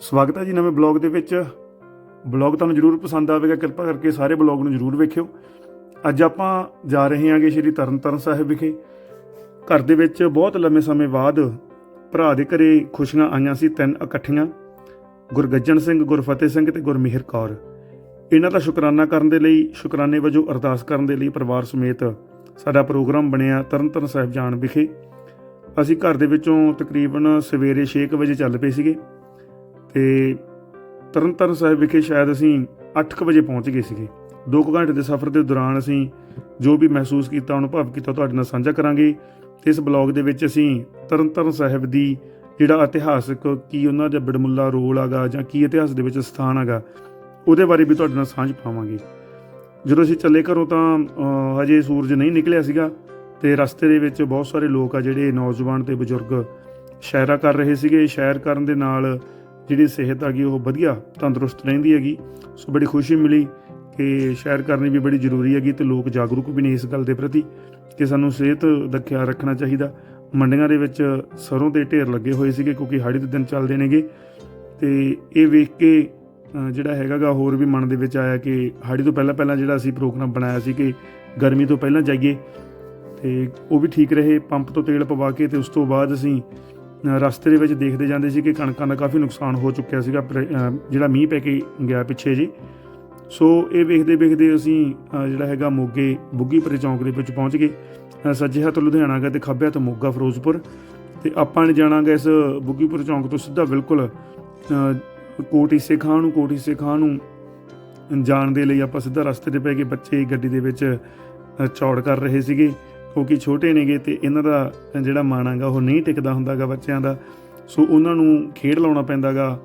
ਸਵਾਗਤ ਹੈ ਜੀ ਨਵੇਂ ਬਲੌਗ ਦੇ ਵਿੱਚ। ਬਲੌਗ ਤੁਹਾਨੂੰ ਜਰੂਰ ਪਸੰਦ ਆਵੇਗਾ, ਕਿਰਪਾ ਕਰਕੇ ਸਾਰੇ ਬਲੌਗ ਨੂੰ ਜਰੂਰ ਵੇਖਿਓ। ਅੱਜ ਆਪਾਂ ਜਾ ਰਹੇ ਹਾਂਗੇ ਸ਼੍ਰੀ ਤਰਨਤਾਰਨ ਸਾਹਿਬ ਵਿਖੇ। ਘਰ ਦੇ ਵਿੱਚ ਬਹੁਤ ਲੰਮੇ ਸਮੇਂ ਬਾਅਦ ਭਰਾ ਦੇ ਘਰੇ ਖੁਸ਼ੀਆਂ ਆਈਆਂ ਸੀ, ਤਿੰਨ ਇਕੱਠੀਆਂ। ਗੁਰਗੱਜਣ ਸਿੰਘ, ਗੁਰਫਤਿਹ ਸਿੰਘ ਤੇ ਗੁਰਮਿਹਰ ਕੌਰ। ਇਹਨਾਂ ਦਾ ਸ਼ੁਕਰਾਨਾ ਕਰਨ ਦੇ ਲਈ, ਸ਼ੁਕਰਾਨੇ ਵਜੋਂ ਅਰਦਾਸ ਕਰਨ ਦੇ ਲਈ ਪਰਿਵਾਰ ਸਮੇਤ ਸਾਡਾ ਪ੍ਰੋਗਰਾਮ ਬਣਿਆ ਤਰਨਤਾਰਨ ਸਾਹਿਬ ਜਾਣ ਵਿਖੇ। ਅਸੀਂ ਘਰ ਦੇ ਵਿੱਚੋਂ ਤਕਰੀਬਨ ਸਵੇਰੇ 6 ਵਜੇ ਚੱਲ ਪਏ ਸੀਗੇ। ਤੇ ਤਰਨਤਾਰਨ ਸਾਹਿਬ ਵਿਖੇ ਸ਼ਾਇਦ ਅਸੀਂ 8:00 ਵਜੇ ਪਹੁੰਚ ਗਏ ਸੀਗੇ। 2 ਘੰਟੇ ਦੇ ਸਫ਼ਰ ਦੇ ਦੌਰਾਨ ਅਸੀਂ ਜੋ ਵੀ ਮਹਿਸੂਸ ਕੀਤਾ ਅਨੁਭਵ ਕੀਤਾ ਤੁਹਾਡੇ ਨਾਲ ਸਾਂਝਾ ਕਰਾਂਗੇ। ਤੇ ਇਸ ਬਲੌਗ ਦੇ ਵਿੱਚ ਅਸੀਂ ਤਰਨਤਾਰਨ ਸਾਹਿਬ ਦੀ ਜਿਹੜਾ ਇਤਿਹਾਸਕ ਕੀ ਉਹਨਾਂ ਦਾ ਬੜਮੁੱਲਾ ਰੋਲ ਆਗਾ ਜਾਂ ਕੀ ਇਤਿਹਾਸ ਦੇ ਵਿੱਚ ਸਥਾਨ ਹੈਗਾ ਉਹਦੇ ਬਾਰੇ ਵੀ ਤੁਹਾਡੇ ਨਾਲ ਸਾਂਝ ਪਾਵਾਂਗੇ। ਜਦੋਂ ਅਸੀਂ ਚੱਲੇ ਘਰੋਂ ਤਾਂ ਹਜੇ ਸੂਰਜ ਨਹੀਂ ਨਿਕਲਿਆ ਸੀਗਾ ਤੇ ਰਸਤੇ ਦੇ ਵਿੱਚ ਬਹੁਤ ਸਾਰੇ ਲੋਕ ਆ ਜਿਹੜੇ ਨੌਜਵਾਨ ਤੇ ਬਜ਼ੁਰਗ ਸ਼ਾਇਰਾ ਕਰ ਰਹੇ ਸੀਗੇ। ਸ਼ਾਇਰ ਕਰਨ ਦੇ ਨਾਲ ਜਿਹੜੀ ਸਿਹਤ ਹੈਗੀ ਉਹ ਵਧੀਆ, ਤੰਦਰੁਸਤ ਰਹਿੰਦੀ ਹੈਗੀ। ਸੋ ਬੜੀ ਖੁਸ਼ੀ ਮਿਲੀ ਕਿ ਸ਼ਾਇਰ ਕਰਨੀ ਵੀ ਬੜੀ ਜ਼ਰੂਰੀ ਹੈਗੀ ਤੇ ਲੋਕ ਜਾਗਰੂਕ ਵੀ ਨੇ ਇਸ ਗੱਲ ਦੇ ਪ੍ਰਤੀ ਕਿ ਸਾਨੂੰ ਸਿਹਤ ਦਾ ਖਿਆਲ ਰੱਖਣਾ ਚਾਹੀਦਾ। ਮੰਡੀਆਂ ਦੇ ਵਿੱਚ ਸਰੋਂ ਦੇ ਢੇਰ ਲੱਗੇ ਹੋਏ ਸੀਗੇ ਕਿਉਂਕਿ ਹਾੜੀ ਦੇ ਦਿਨ ਚੱਲਦੇ ਨੇਗੇ। ਤੇ ਇਹ ਵੇਖ ਕੇ ਜਿਹੜਾ ਹੈਗਾਗਾ ਹੋਰ ਵੀ ਮਨ ਦੇ ਵਿੱਚ ਆਇਆ ਕਿ ਹਾੜੀ ਤੋਂ ਪਹਿਲਾਂ ਪਹਿਲਾਂ ਜਿਹੜਾ ਅਸੀਂ ਪ੍ਰੋਗਰਾਮ ਬਣਾਇਆ ਸੀ ਕਿ ਗਰਮੀ ਤੋਂ ਪਹਿਲਾਂ ਜਾਈਏ। ਤੇ ਉਹ ਵੀ ਠੀਕ ਰਹੇ, ਪੰਪ ਤੋਂ ਤੇਲ ਪਵਾ ਕੇ ਤੇ ਉਸ ਤੋਂ ਬਾਅਦ ਅਸੀਂ ਰਸਤੇ ਦੇ ਵਿੱਚ ਦੇਖਦੇ ਜਾਂਦੇ ਸੀ ਕਿ ਕਣਕਾਂ ਦਾ ਕਾਫੀ ਨੁਕਸਾਨ ਹੋ ਚੁੱਕਿਆ ਸੀਗਾ ਪਰ- ਜਿਹੜਾ ਮੀਂਹ ਪੈ ਕੇ ਗਿਆ ਪਿੱਛੇ ਜੀ। ਸੋ ਇਹ ਵੇਖਦੇ ਵੇਖਦੇ ਅਸੀਂ ਜਿਹੜਾ ਹੈਗਾ ਮੋਗੇ ਬੁੱਗੀਪੁਰੇ ਚੌਂਕ ਦੇ ਵਿੱਚ ਪਹੁੰਚ ਗਏ। ਅ, ਸੱਜੇ ਹੱਥ ਲੁਧਿਆਣਾ ਗਾ ਤੇ ਖੱਬੇ ਹੱਥ ਮੋਗਾ ਫਿਰੋਜ਼ਪੁਰ। ਤੇ ਆਪਾਂ ਨੇ ਜਾਣਾਗਾ ਇਸ ਬੁੱਗੀਪੁਰ ਚੌਂਕ ਤੋਂ ਸਿੱਧਾ ਬਿਲਕੁਲ ਅ, ਕੋਟ ਈਸੇ ਖਾਂ ਨੂੰ ਕੋਟ ਈਸੇ ਖਾਂ ਨੂੰ ਜਾਣ ਦੇ ਲਈ ਆਪਾਂ ਸਿੱਧਾ ਰਸਤੇ ਤੇ ਪੈ ਕੇ ਬੱਚੇ ਗੱਡੀ ਦੇ ਵਿੱਚ ਚੌੜ ਕਰ ਰਹੇ ਸੀਗੇ। ਕਿਉਂਕਿ ਛੋਟੇ ਨੇਗੇ ਤੇ ਇਹਨਾਂ ਦਾ ਜਿਹੜਾ ਮਨ ਹੈਗਾ ਉਹ ਨਹੀਂ ਟਿਕਦਾ ਹੁੰਦਾਗਾ ਬੱਚਿਆਂ ਦਾ। ਸੋ ਉਹਨਾਂ ਨੂੰ ਖੇਡ ਲਾਉਣਾ ਪੈਂਦਾਗਾ।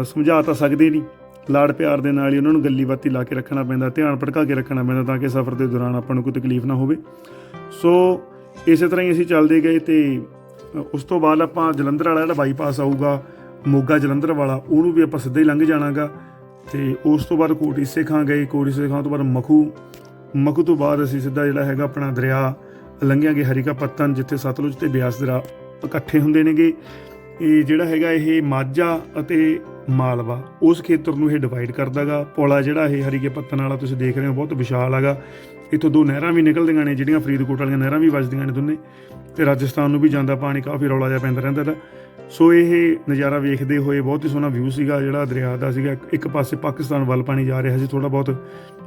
ਅ, ਸਮਝਾ ਤਾਂ ਸਕਦੇ ਨਹੀਂ। ਲਾੜ ਪਿਆਰ ਦੇ ਨਾਲ ਹੀ ਉਹਨਾਂ ਨੂੰ ਗੱਲੀ ਬਾਤੀ ਲਾ ਕੇ ਰੱਖਣਾ ਪੈਂਦਾ ਧਿਆਨ ਭਟਕਾ ਕੇ ਰੱਖਣਾ ਪੈਂਦਾ ਤਾਂ ਕਿ ਸਫ਼ਰ ਦੇ ਦੌਰਾਨ ਆਪਾਂ ਨੂੰ ਕੋਈ ਤਕਲੀਫ ਨਾ ਹੋਵੇ। ਸੋ ਇਸੇ ਤਰ੍ਹਾਂ ਹੀ ਅਸੀਂ ਚੱਲਦੇ ਗਏ ਤੇ ਉਸ ਤੋਂ ਬਾਅਦ ਆਪਾਂ ਜਲੰਧਰ ਵਾਲਾ ਜਿਹੜਾ ਬਾਈਪਾਸ ਆਊਗਾ ਮੋਗਾ ਜਲੰਧਰ ਵਾਲਾ ਉਹਨੂੰ ਵੀ ਆਪਾਂ ਸਿੱਧਾ ਹੀ ਲੰਘ ਜਾਣਾਗਾ। ਤੇ ਉਸ ਤੋਂ ਬਾਅਦ ਕੋਟੀ ਖਾਂ ਗਏ ਕੋਟੀ ਖਾਂ ਤੋਂ ਬਾਅਦ ਮਖੂ। ਮਖੂ ਤੋਂ ਬਾਅਦ ਅਸੀਂ ਸਿੱਧਾ ਜਿਹੜਾ ਹੈਗਾ ਆਪਣਾ ਦਰਿਆ ਲੰਘਿਆਂਗੇ ਹਰੀਕਾ ਪੱਤਨ ਜਿੱਥੇ ਸਤਲੁਜ ਤੇ ਬਿਆਸ ਦਰਿਆ ਇਕੱਠੇ ਹੁੰਦੇ ਨੇਗੇ। ਇਹ ਜਿਹੜਾ ਹੈਗਾ ਇਹ ਮਾਝਾ ਅਤੇ ਮਾਲਵਾ, ਉਸ ਖੇਤਰ ਨੂੰ ਇਹ ਡਿਵਾਈਡ ਕਰਦਾਗਾ। ਪੌਲਾ ਜਿਹੜਾ ਇਹ ਹਰੀਕੇ ਪੱਤਨ ਵਾਲਾ ਤੁਸੀਂ ਦੇਖ ਰਹੇ ਹੋ, ਬਹੁਤ ਵਿਸ਼ਾਲ ਹੈਗਾ ਇੱਥੋਂ ਦੋ ਨਹਿਰਾਂ ਵੀ ਨਿਕਲਦੀਆਂ ਨੇ, ਜਿਹੜੀਆਂ ਫਰੀਦਕੋਟ ਵਾਲੀਆਂ ਨਹਿਰਾਂ ਵੀ ਵੱਜਦੀਆਂ ਨੇ ਦੋਨੇ। ਤੇ ਰਾਜਸਥਾਨ ਨੂੰ ਵੀ ਜਾਂਦਾ ਪਾਣੀ ਕਾਫੀ ਰੌਲਾ ਜਿਹਾ ਪੈਂਦਾ ਰਹਿੰਦਾ ਦਾ ਸੋ ਇਹ ਨਜ਼ਾਰਾ ਵੇਖਦੇ ਹੋਏ ਬਹੁਤ ਹੀ ਸੋਹਣਾ ਵਿਊ ਸੀਗਾ ਜਿਹੜਾ ਦਰਿਆ ਦਾ ਸੀਗਾ। ਇੱਕ- ਇੱਕ ਪਾਸੇ ਪਾਕਿਸਤਾਨ ਵੱਲ ਪਾਣੀ ਜਾ ਰਿਹਾ ਸੀ ਥੋੜਾ ਬਹੁਤ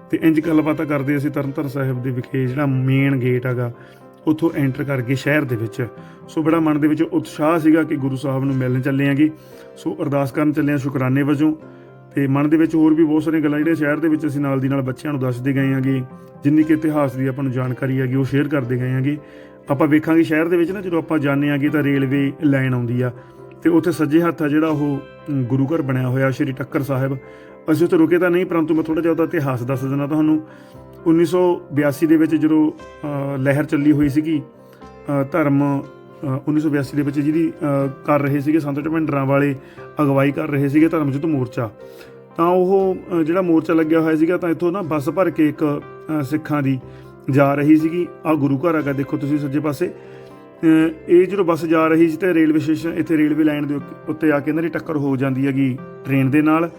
ਤੇ ਇੰਜ ਗੱਲਬਾਤਾਂ ਕਰਦੇ ਅਸੀਂ ਤਰਨਤਾਰਨ ਸਾਹਿਬ ਦੇ ਵਿਖੇ ਜਿਹੜਾ ਮੇਨ ਗੇਟ ਹੈਗਾ, ਉੱਥੋਂ ਐਂਟਰ ਕਰਕੇ ਸ਼ਹਿਰ ਦੇ ਵਿੱਚ। ਸੋ ਬੜਾ ਮਨ ਦੇ ਵਿੱਚ ਉਤਸ਼ਾਹ ਸੀਗਾ ਕਿ ਗੁਰੂ ਸਾਹਿਬ ਨੂੰ ਮਿਲਣ ਚੱਲੇ ਆਂਗੇ। ਸੋ ਅਰਦਾਸ ਕਰਨ ਚੱਲੇ ਆ ਸ਼ੁਕਰਾਨੇ ਵਜੋਂ। ਤੇ ਮਨ ਦੇ ਵਿੱਚ ਹੋਰ ਵੀ ਬਹੁਤ ਸਾਰੀਆਂ ਗੱਲਾਂ ਜਿਹੜੀਆਂ ਸ਼ਹਿਰ ਦੇ ਵਿੱਚ ਅਸੀਂ ਨਾਲ ਦੀ ਨਾਲ ਬੱਚਿਆਂ ਨੂੰ ਦੱਸਦੇ ਗਏ ਆਂਗੇ। ਜਿੰਨੀ ਕਿ ਇਤਿਹਾਸ ਦੀ ਆਪਾਂ ਨੂੰ ਜਾਣਕਾਰੀ ਹੈਗੀ, ਉਹ ਸ਼ੇਅਰ ਕਰਦੇ ਗਏ ਆਂਗੇ। ਆਪਾਂ ਵੇਖਾਂਗੇ ਸ਼ਹਿਰ ਦੇ ਵਿੱਚ ਨਾ, ਜਦੋਂ ਆਪਾਂ ਜਾਂਦੇ ਆਂਗੇ ਤਾਂ ਰੇਲਵੇ ਲਾਈਨ ਆਉਂਦੀ ਆ। ਤੇ ਉੱਥੇ ਸੱਜੇ ਹੱਥ ਆ ਜਿਹੜਾ ਉਹ ਗੁਰੂ ਘਰ ਬਣਿਆ ਹੋਇਆ, ਸ਼੍ਰੀ ਟੱਕਰ ਸਾਹਿਬ। ਅਸੀਂ ਉੱਥੇ ਰੁਕੇ ਤਾਂ ਨਹੀਂ ਪਰੰਤੂ ਮੈਂ ਥੋੜਾ ਜਿਹਾ ਉਹਦਾ ਇਤਿਹਾਸ ਦੱਸ ਦਿੰਦਾ ਤੁਹਾਨੂੰ। 1982 ਦੇ ਵਿੱਚ ਜਦੋਂ ਲਹਿਰ ਚੱਲੀ ਹੋਈ ਸੀਗੀ ਅ, ਧਰਮ ਅ, 1982 ਦੇ ਵਿੱਚ ਜਿਹਦੀ ਕਰ ਰਹੇ ਸੀਗੇ ਸੰਤ ਢਮੰਡਰਾਂ ਵਾਲੇ ਅਗਵਾਈ ਕਰ ਰਹੇ ਸੀਗੇ ਧਰਮ ਮੋਰਚਾ। ਤਾਂ ਉਹ ਜਿਹੜਾ ਮੋਰਚਾ ਲੱਗਿਆ ਹੋਇਆ ਸੀਗਾ ਤਾਂ ਇੱਥੋਂ ਨਾ ਬੱਸ ਭਰ ਕੇ ਇੱਕ ਸਿੱਖਾਂ ਦੀ ਜਾ ਰਹੀ ਸੀਗੀ। ਆ ਗੁਰੂ ਘਰ ਹੈਗਾ ਦੇਖੋ ਤੁਸੀਂ ਸੱਜੇ ਪਾਸੇ। ਇਹ ਜਦੋਂ ਬੱਸ ਜਾ ਰਹੀ ਸੀ ਤੇ ਰੇਲਵੇ ਸਟੇਸ਼ਨ ਇੱਥੇ ਰੇਲਵੇ ਲਾਈਨ ਦੇ ਉੱਤੇ- ਉੱਤੇ ਆ ਕੇ ਇਹਨਾਂ ਦੀ ਟੱਕਰ ਹੋ ਜਾਂਦੀ ਹੈਗੀ ਟ੍ਰੇਨ ਦੇ ਨਾਲ।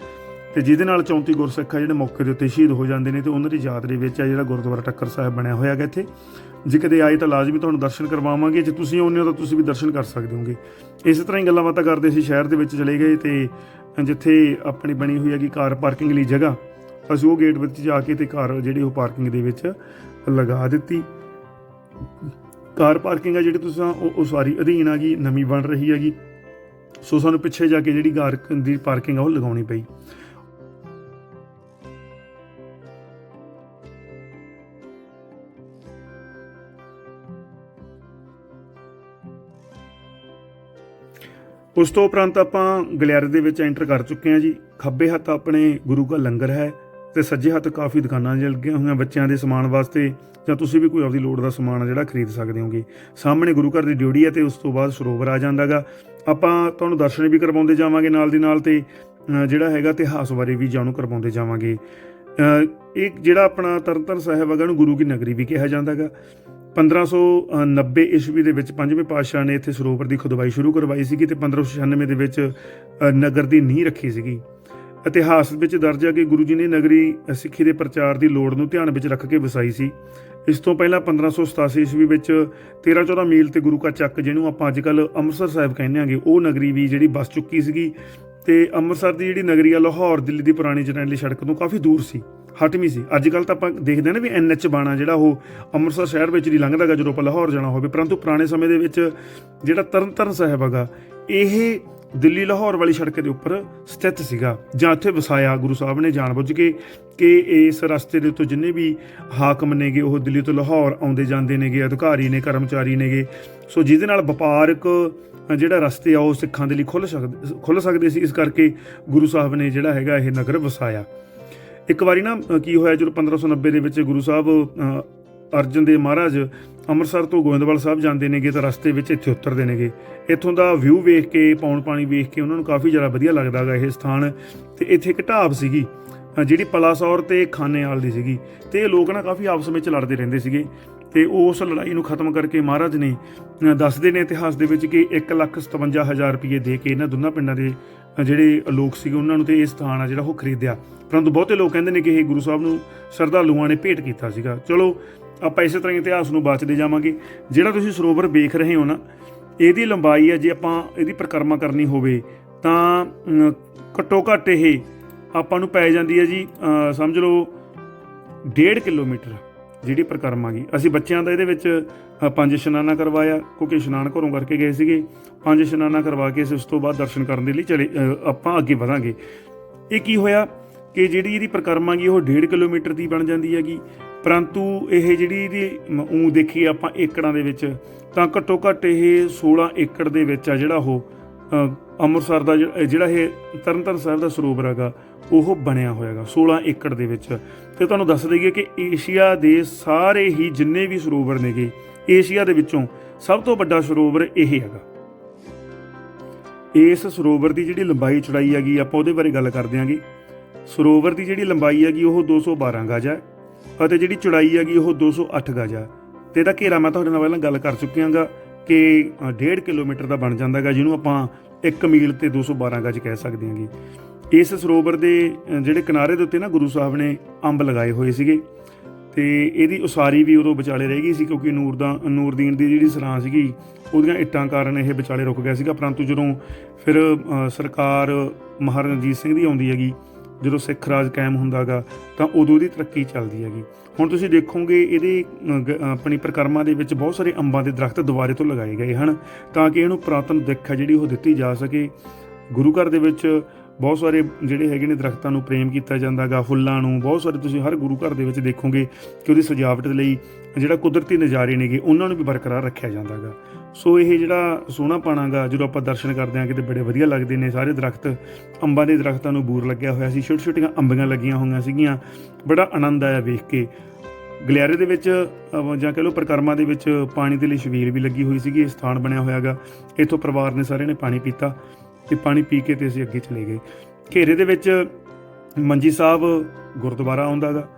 ਤੇ ਜਿਹਦੇ ਨਾਲ 34 ਗੁਰਸਿੱਖ ਆ ਜਿਹੜੇ ਮੌਕੇ ਦੇ ਉੱਤੇ ਸ਼ਹੀਦ ਹੋ ਜਾਂਦੇ ਨੇ ਤੇ ਉਹਨਾਂ ਦੀ ਯਾਦ ਦੇ ਵਿੱਚ ਆ ਜਿਹੜਾ ਗੁਰਦੁਆਰਾ ਟੱਕਰ ਸਾਹਿਬ ਬਣਿਆ ਹੋਇਆ ਹੈਗਾ ਇੱਥੇ। ਜੇ ਕਦੇ ਆਏ ਤਾਂ ਲਾਜ਼ਮੀ ਤੁਹਾਨੂੰ ਦਰਸ਼ਨ ਕਰਵਾਵਾਂਗੇ, ਜੇ ਤੁਸੀਂ ਆਉਂਦੇ ਹੋ ਤਾਂ ਤੁਸੀਂ ਵੀ ਦਰਸ਼ਨ ਕਰ ਸਕਦੇ ਹੋਗੇ। ਇਸੇ ਤਰ੍ਹਾਂ ਹੀ ਗੱਲਾਂ ਬਾਤਾਂ ਕਰਦੇ ਸੀ, ਸ਼ਹਿਰ ਦੇ ਵਿੱਚ ਚਲੇ ਗਏ ਤੇ ਜਿੱਥੇ ਆਪਣੀ ਬਣੀ ਹੋਈ ਹੈਗੀ ਕਾਰ ਪਾਰਕਿੰਗ ਲਈ ਜਗ੍ਹਾ, ਅਸੀਂ ਉਹ ਗੇਟ ਵਿੱਚ ਜਾ ਕੇ ਤੇ ਕਾਰ ਜਿਹੜੀ ਉਹ ਪਾਰਕਿੰਗ ਦੇ ਵਿੱਚ ਲਗਾ ਦਿੱਤੀ। ਕਾਰ ਪਾਰਕਿੰਗ ਆ ਜਿਹੜੀ ਤੁਸੀਂ ਉਹ ਸਾਰੀ ਅਧੀਨ ਆ ਗਈ, ਨਵੀਂ ਬਣ ਰਹੀ ਹੈਗੀ। ਸੋ ਸਾਨੂੰ ਪਿੱਛੇ ਜਾ ਕੇ ਜਿਹੜੀ ਕਾਰ ਦੀ ਪਾਰਕਿੰਗ ਆ ਉਹ ਲਗਾਉਣੀ ਪਈ। ਉਸ ਤੋਂ ਉਪਰੰਤ ਆਪਾਂ ਗਲਿਆਰੇ ਦੇ ਵਿੱਚ ਐਂਟਰ ਕਰ ਚੁੱਕੇ ਹਾਂ ਜੀ। ਖੱਬੇ ਹੱਥ ਆਪਣੇ ਗੁਰੂ ਦਾ ਲੰਗਰ ਹੈ ਤੇ ਸੱਜੇ ਹੱਥ ਕਾਫੀ ਦੁਕਾਨਾਂ ਲੱਗੀਆਂ ਹੋਈਆਂ ਬੱਚਿਆਂ ਦੇ ਸਮਾਨ ਵਾਸਤੇ ਜਾਂ ਤੁਸੀਂ ਵੀ ਕੋਈ ਆਪਦੀ ਲੋੜ ਦਾ ਸਮਾਨ ਜਿਹੜਾ ਖਰੀਦ ਸਕਦੇ ਹੋਗੇ। ਸਾਹਮਣੇ ਗੁਰੂ ਘਰ ਦੀ ਡਿਊਟੀ ਹੈ ਤੇ ਉਸ ਤੋਂ ਬਾਅਦ ਸਰੋਵਰ ਆ ਜਾਂਦਾਗਾ ਆਪਾਂ ਤੁਹਾਨੂੰ ਦਰਸ਼ਨ ਵੀ ਕਰਵਾਉਂਦੇ ਜਾਵਾਂਗੇ ਨਾਲ ਦੀ ਨਾਲ ਤੇ ਜਿਹੜਾ ਹੈਗਾ ਇਤਿਹਾਸ ਬਾਰੇ ਵੀ ਜਾਣੂ ਕਰਵਾਉਂਦੇ ਜਾਵਾਂਗੇ। ਇਹ ਜਿਹੜਾ ਆਪਣਾ ਤਰਨਤਾਰਨ ਸਾਹਿਬ ਹੈਗਾ ਨੂੰ ਗੁਰੂ ਕੀ ਨਗਰੀ ਵੀ ਕਿਹਾ ਜਾਂਦਾ ਜਾਂਦਾਗਾ 1590 ਈਸਵੀ ਦੇ ਵਿੱਚ ਪੰਜਵੇਂ ਪਾਤਸ਼ਾਹ ਨੇ ਇੱਥੇ ਸਰੋਵਰ ਦੀ ਖੁਦਵਾਈ ਸ਼ੁਰੂ ਕਰਵਾਈ ਸੀਗੀ ਤੇ 1596 ਦੇ ਵਿੱਚ ਨਗਰ ਦੀ ਨੀਂਹ ਰੱਖੀ ਸੀਗੀ। ਇਤਿਹਾਸ ਵਿੱਚ ਦਰਜ ਹੈ ਕਿ ਗੁਰੂ ਜੀ ਨੇ ਨਗਰੀ ਸਿੱਖੀ ਦੇ ਪ੍ਰਚਾਰ ਦੀ ਲੋੜ ਨੂੰ ਧਿਆਨ ਵਿੱਚ ਰੱਖ ਕੇ ਵਸਾਈ ਸੀ। ਇਸ ਤੋਂ ਪਹਿਲਾਂ 1587 ਈਸਵੀ ਵਿੱਚ 13-14 ਮੀਲ ਤੇ ਗੁਰੂ ਕਾ ਚੱਕ, ਜਿਹਨੂੰ ਆਪਾਂ ਅੱਜਕੱਲ ਅੰਮ੍ਰਿਤਸਰ ਸਾਹਿਬ ਕਹਿੰਦੇ ਆਂਗੇ ਉਹ ਨਗਰੀ ਵੀ ਜਿਹੜੀ ਬਸ ਚੁੱਕੀ ਸੀਗੀ। ਤੇ ਅੰਮ੍ਰਿਤਸਰ ਦੀ ਜਿਹੜੀ ਨਗਰੀ ਆ, ਲਾਹੌਰ, ਦਿੱਲੀ ਦੀ ਪੁਰਾਣੀ ਜਰਨੈਲੀ ਸੜਕ ਤੋਂ ਕਾਫੀ ਦੂਰ ਸੀ, ਹਟਵੀਂ ਸੀ। ਅੱਜ ਕੱਲ ਤਾਂ ਆਪਾਂ ਦੇਖਦੇ ਹਾਂ ਨਾ ਵੀ ਐਨਐਚ ਬਾਣਾ ਜਿਹੜਾ ਉਹ ਅੰਮ੍ਰਿਤਸਰ ਸ਼ਹਿਰ ਵਿੱਚ ਦੀ ਲੰਘਦਾਗਾ ਜਦੋਂ ਆਪਾਂ ਲਾਹੌਰ ਜਾਣਾ ਹੋਵੇ, ਪਰੰਤੂ ਪੁਰਾਣੇ ਸਮੇਂ ਦੇ ਵਿੱਚ ਜਿਹੜਾ ਤਰਨਤਾਰਨ ਸਾਹਿਬ ਹੈਗਾ, ਇਹ ਦਿੱਲੀ ਲਾਹੌਰ ਵਾਲੀ ਸੜਕ ਦੇ ਉੱਪਰ ਸਥਿਤ ਸੀਗਾ, ਜਾਂ ਇੱਥੇ ਵਸਾਇਆ ਗੁਰੂ ਸਾਹਿਬ ਨੇ ਜਾਣਬੁੱਝ ਕੇ ਕਿ ਇਸ ਰਸਤੇ ਦੇ ਉੱਤੇ ਜਿੰਨੇ ਵੀ ਹਾਕਮ ਨੇਗੇ, ਉਹ ਦਿੱਲੀ ਤੋਂ ਲਾਹੌਰ ਆਉਂਦੇ ਜਾਂਦੇ ਨੇਗੇ, ਅਧਿਕਾਰੀ ਨੇ, ਕਰਮਚਾਰੀ ਨੇਗੇ। ਸੋ ਜਿਹਦੇ ਨਾਲ ਵਪਾਰਕ ਜਿਹੜਾ ਰਸਤੇ ਆ, ਉਹ ਸਿੱਖਾਂ ਦੇ ਲਈ ਖੁੱਲ ਸਕਦੇ ਖੁੱਲ ਸਕਦੇ ਸੀ, ਇਸ ਕਰਕੇ ਗੁਰੂ ਸਾਹਿਬ ਨੇ ਜਿਹੜਾ ਹੈਗਾ ਇਹ ਨਗਰ ਵਸਾਇਆ। ਇੱਕ ਵਾਰੀ ਨਾ ਕੀ ਹੋਇਆ, ਜਦੋਂ 1590 ਦੇ ਵਿੱਚ ਗੁਰੂ ਸਾਹਿਬ ਅਰਜਨ ਦੇਵ ਮਹਾਰਾਜ ਅੰਮ੍ਰਿਤਸਰ ਤੋਂ ਗੋਇੰਦਵਾਲ ਸਾਹਿਬ ਜਾਂਦੇ ਨੇਗੇ ਤਾਂ ਰਸਤੇ ਵਿੱਚ ਇੱਥੇ ਉਤਰਦੇ ਨੇਗੇ। ਇੱਥੋਂ ਦਾ ਵਿਊ ਵੇਖ ਕੇ, ਪੌਣ ਪਾਣੀ ਵੇਖ ਕੇ ਉਹਨਾਂ ਨੂੰ ਕਾਫੀ ਜ਼ਿਆਦਾ ਵਧੀਆ ਲੱਗਦਾਗਾ ਇਹ ਸਥਾਨ। ਤੇ ਇੱਥੇ ਇੱਕ ਢਾਬ ਸੀਗੀ ਜਿਹੜੀ ਪਲਾਸੌਰ ਤੇ ਖਾਨੇਵਾਲ ਦੀ ਸੀਗੀ। ਤੇ ਇਹ ਲੋਕ ਨਾ ਕਾਫੀ ਆਪਸ ਵਿੱਚ ਲੜਦੇ ਰਹਿੰਦੇ ਸੀਗੇ। ਤੇ ਉਸ ਲੜਾਈ ਨੂੰ ਖਤਮ ਕਰਕੇ ਮਹਾਰਾਜ ਨੇ ਦੱਸਦੇ ਨੇ ਇਤਿਹਾਸ ਦੇ ਵਿੱਚ ਕਿ 157000 ਰੁਪਏ ਦੇ ਕੇ ਇਹਨਾਂ ਦੋਨਾਂ ਪਿੰਡਾਂ ਦੇ ਜਿਹੜੇ ਲੋਕ ਸੀਗੇ ਉਹਨਾਂ ਨੂੰ ਤੇ ਇਹ ਸਥਾਨ ਆ ਜਿਹੜਾ ਉਹ ਖਰੀਦਿਆ। ਪਰੰਤੂ ਬਹੁਤੇ ਲੋਕ ਕਹਿੰਦੇ ਨੇ ਕਿ ਇਹ ਗੁਰੂ ਸਾਹਿਬ ਨੂੰ ਸ਼ਰਧਾਲੂਆਂ ਨੇ ਭੇਟ ਕੀਤਾ ਸੀਗਾ। ਚਲੋ, ਆਪਾਂ ਇਸੇ ਤਰ੍ਹਾਂ ਹੀ ਇਤਿਹਾਸ ਨੂੰ ਬਾਚਦੇ ਜਾਵਾਂਗੇ। ਜਿਹੜਾ ਤੁਸੀਂ ਸਰੋਵਰ ਵੇਖ ਰਹੇ ਹੋ ਨਾ, ਇਹਦੀ ਲੰਬਾਈ ਹੈ ਜੇ ਆਪਾਂ ਇਹਦੀ ਪਰਿਕਰਮਾ ਕਰਨੀ ਹੋਵੇ, ਤਾਂ ਘੱਟੋ ਘੱਟ ਇਹ ਆਪਾਂ ਨੂੰ ਪੈ ਜਾਂਦੀ ਹੈ ਜੀ ਸਮਝ ਲਓ 1.5 ਕਿਲੋਮੀਟਰ। ਜਿਹੜੀ ਪਰਿਕਰਮਾ ਗਈ। ਅਸੀਂ ਬੱਚਿਆਂ ਦਾ ਇਹਦੇ ਵਿੱਚ ਪੰਜ ਇਸ਼ਨਾਨਾ ਕਰਵਾਇਆ, ਕਿਉਂਕਿ ਇਸ਼ਨਾਨ ਘਰੋਂ ਕਰਕੇ ਗਏ ਸੀਗੇ। ਪੰਜ ਇਸ਼ਨਾਨਾ ਕਰਵਾ ਕੇ ਅਸੀਂ ਉਸ ਤੋਂ ਬਾਅਦ ਦਰਸ਼ਨ ਕਰਨ ਦੇ ਲਈ ਚਲੇ ਆਪਾਂ ਅੱਗੇ ਵਧਾਂਗੇ। ਇਹ ਕੀ ਹੋਇਆ ਕਿ ਜਿਹੜੀ ਇਹਦੀ ਪਰਿਕਰਮਾ ਗਈ, ਉਹ 1.5 ਕਿਲੋਮੀਟਰ ਦੀ ਬਣ ਜਾਂਦੀ ਹੈਗੀ। ਪਰੰਤੂ ਇਹ ਜਿਹੜੀ ਇਹਦੀ ਉਹ ਦੇਖੀ ਆਪਾਂ ਏਕੜਾਂ ਦੇ ਵਿੱਚ, ਤਾਂ ਘੱਟੋ ਘੱਟ ਇਹ 16 ਏਕੜ ਦੇ ਵਿੱਚ ਆ ਜਿਹੜਾ ਉਹ। ਅੰਮ੍ਰਿਤਸਰ ਦਾ ਜਿਹੜਾ ਇਹ ਤਰਨਤਾਰਨ ਸਾਹਿਬ ਦਾ ਸਰੋਵਰ ਹੈਗਾ, ਉਹ ਬਣਿਆ ਹੋਇਆਗਾ 16 ਏਕੜ ਦੇ ਵਿੱਚ। ਤੇ ਤੁਹਾਨੂੰ ਦੱਸ ਦਈਏ ਕਿ ਏਸ਼ੀਆ ਦੇ ਸਾਰੇ ਹੀ ਜਿੰਨੇ ਵੀ ਸਰੋਵਰ ਨੇਗੇ, ਏਸ਼ੀਆ ਦੇ ਵਿੱਚੋਂ ਸਭ ਤੋਂ ਵੱਡਾ ਸਰੋਵਰ ਇਹ ਹੈਗਾ। ਇਸ ਸਰੋਵਰ ਦੀ ਜਿਹੜੀ ਲੰਬਾਈ ਚੌੜਾਈ ਹੈਗੀ, ਆਪਾਂ ਉਹਦੇ ਬਾਰੇ ਗੱਲ ਕਰਦੇ ਦਿਆਂਗੇ ਸਰੋਵਰ ਦੀ ਜਿਹੜੀ ਲੰਬਾਈ ਹੈਗੀ, ਉਹ 212 ਗਜ ਹੈ ਅਤੇ ਜਿਹੜੀ ਚੌੜਾਈ ਹੈਗੀ, ਉਹ 208 ਗਜ ਹੈ। ਤੇ ਇਹਦਾ ਘੇਰਾ ਮੈਂ ਤੁਹਾਡੇ ਨਾਲ ਪਹਿਲਾਂ ਗੱਲ ਕਰ ਚੁੱਕਿਆਂਗਾ। ਕਿ 1.5 ਕਿਲੋਮੀਟਰ ਦਾ ਬਣ ਜਾਂਦਾਗਾ, ਜਿਹਨੂੰ ਆਪਾਂ 1 ਮੀਲ ਤੇ 212 ਗਜ ਕਹਿ ਸਕਦੇ ਹਾਂਗੇ। ਇਸ ਸਰੋਵਰ ਦੇ ਜਿਹੜੇ ਕਿਨਾਰੇ ਦੇ ਉੱਤੇ ਨਾ ਗੁਰੂ ਸਾਹਿਬ ਨੇ ਅੰਬ ਲਗਾਏ ਹੋਏ ਸੀਗੇ, ਤੇ ਇਹਦੀ ਉਸਾਰੀ ਵੀ ਉਦੋਂ ਵਿਚਾਲੇ ਰਹਿ ਗਈ ਸੀ, ਕਿਉਂਕਿ ਨੂਰ ਦਾ ਨੂਰਦੀਨ ਦੀ ਜਿਹੜੀ ਸਰਾਂ ਸੀਗੀ, ਉਹਦੀਆਂ ਇੱਟਾਂ ਕਾਰਨ ਇਹ ਵਿਚਾਲੇ ਰੁਕ ਗਿਆ ਸੀਗਾ, ਪਰੰਤੂ ਜਦੋਂ ਫਿਰ ਸਰਕਾਰ ਮਹਾਰਾਜਾ ਸਿੰਘ ਦੀ ਆਉਂਦੀ ਹੈਗੀ ਜਦੋਂ ਸਿੱਖ ਰਾਜ ਕਾਇਮ ਹੁੰਦਾਗਾ, ਤਾਂ ਉਦੋਂ ਦੀ ਤਰੱਕੀ ਚੱਲਦੀ ਹੈਗੀ। ਹੁਣ ਤੁਸੀਂ ਦੇਖੋਗੇ ਇਹਦੇ ਗ- ਆਪਣੀ ਪ੍ਰਕਰਮਾ ਦੇ ਵਿੱਚ ਬਹੁਤ ਸਾਰੇ ਅੰਬਾਂ ਦੇ ਦਰਖਤ ਦੁਬਾਰੇ ਤੋਂ ਲਗਾਏ ਗਏ ਹਨ, ਤਾਂ ਕਿ ਇਹਨੂੰ ਪੁਰਾਤਨ ਦਿੱਖ ਹੈ ਜਿਹੜੀ ਉਹ ਦਿੱਤੀ ਜਾ ਸਕੇ। ਗੁਰੂ ਘਰ ਦੇ ਵਿੱਚ ਬਹੁਤ ਸਾਰੇ ਜਿਹੜੇ ਹੈਗੇ ਨੇ ਦਰਖਤਾਂ ਨੂੰ ਪ੍ਰੇਮ ਕੀਤਾ ਜਾਂਦਾਗਾ, ਫੁੱਲਾਂ ਨੂੰ, ਬਹੁਤ ਸਾਰੇ ਤੁਸੀਂ ਹਰ ਗੁਰੂ ਘਰ ਦੇ ਵਿੱਚ ਦੇਖੋਗੇ ਕਿ ਉਹਦੀ ਸਜਾਵਟ ਲਈ ਜਿਹੜਾ ਕੁਦਰਤੀ ਨਜ਼ਾਰੇ ਨੇਗੇ, ਉਹਨਾਂ ਨੂੰ ਵੀ ਬਰਕਰਾਰ ਰੱਖਿਆ ਜਾਂਦਾਗਾ। ਸੋ ਇਹ ਜਿਹੜਾ ਸੋਹਣਾ ਪਾਣਾਗਾ, ਜਦੋਂ ਆਪਾਂ ਦਰਸ਼ਨ ਕਰਦੇ ਹਾਂ, ਕਿਤੇ ਬੜੇ ਵਧੀਆ ਲੱਗਦੇ ਨੇ। ਸਾਰੇ ਦਰਖਤ, ਅੰਬਾਂ ਦੇ ਦਰਖਤਾਂ ਨੂੰ ਬੂਰ ਲੱਗਿਆ ਹੋਇਆ ਸੀ ਛੋਟੀ ਛੋਟੀਆਂ ਅੰਬੀਆਂ ਲੱਗੀਆਂ ਹੋਈਆਂ ਸੀਗੀਆਂ। ਬੜਾ ਆਨੰਦ ਆਇਆ ਵੇਖ ਕੇ। ਗਲਿਆਰੇ ਦੇ ਵਿੱਚ ਜਾਂ ਕਹ ਲਓ ਪ੍ਰਕਰਮਾ ਦੇ ਵਿੱਚ ਪਾਣੀ ਦੇ ਲਈ ਛਬੀਲ ਵੀ ਲੱਗੀ ਹੋਈ ਸੀਗੀ, ਇਹ ਸਥਾਨ ਬਣਿਆ ਹੋਇਆਗਾ। ਇੱਥੋਂ ਪਰਿਵਾਰ ਨੇ ਸਾਰਿਆਂ ਨੇ ਪਾਣੀ ਪੀਤਾ ਤੇ ਪਾਣੀ ਪੀ ਕੇ ਤੇ ਅਸੀਂ ਅੱਗੇ ਚਲੇ ਗਏ। ਘੇਰੇ ਦੇ ਵਿੱਚ ਮੰਜੀ ਸਾਹਿਬ ਗੁਰਦੁਆਰਾ ਆਉਂਦਾਗਾ।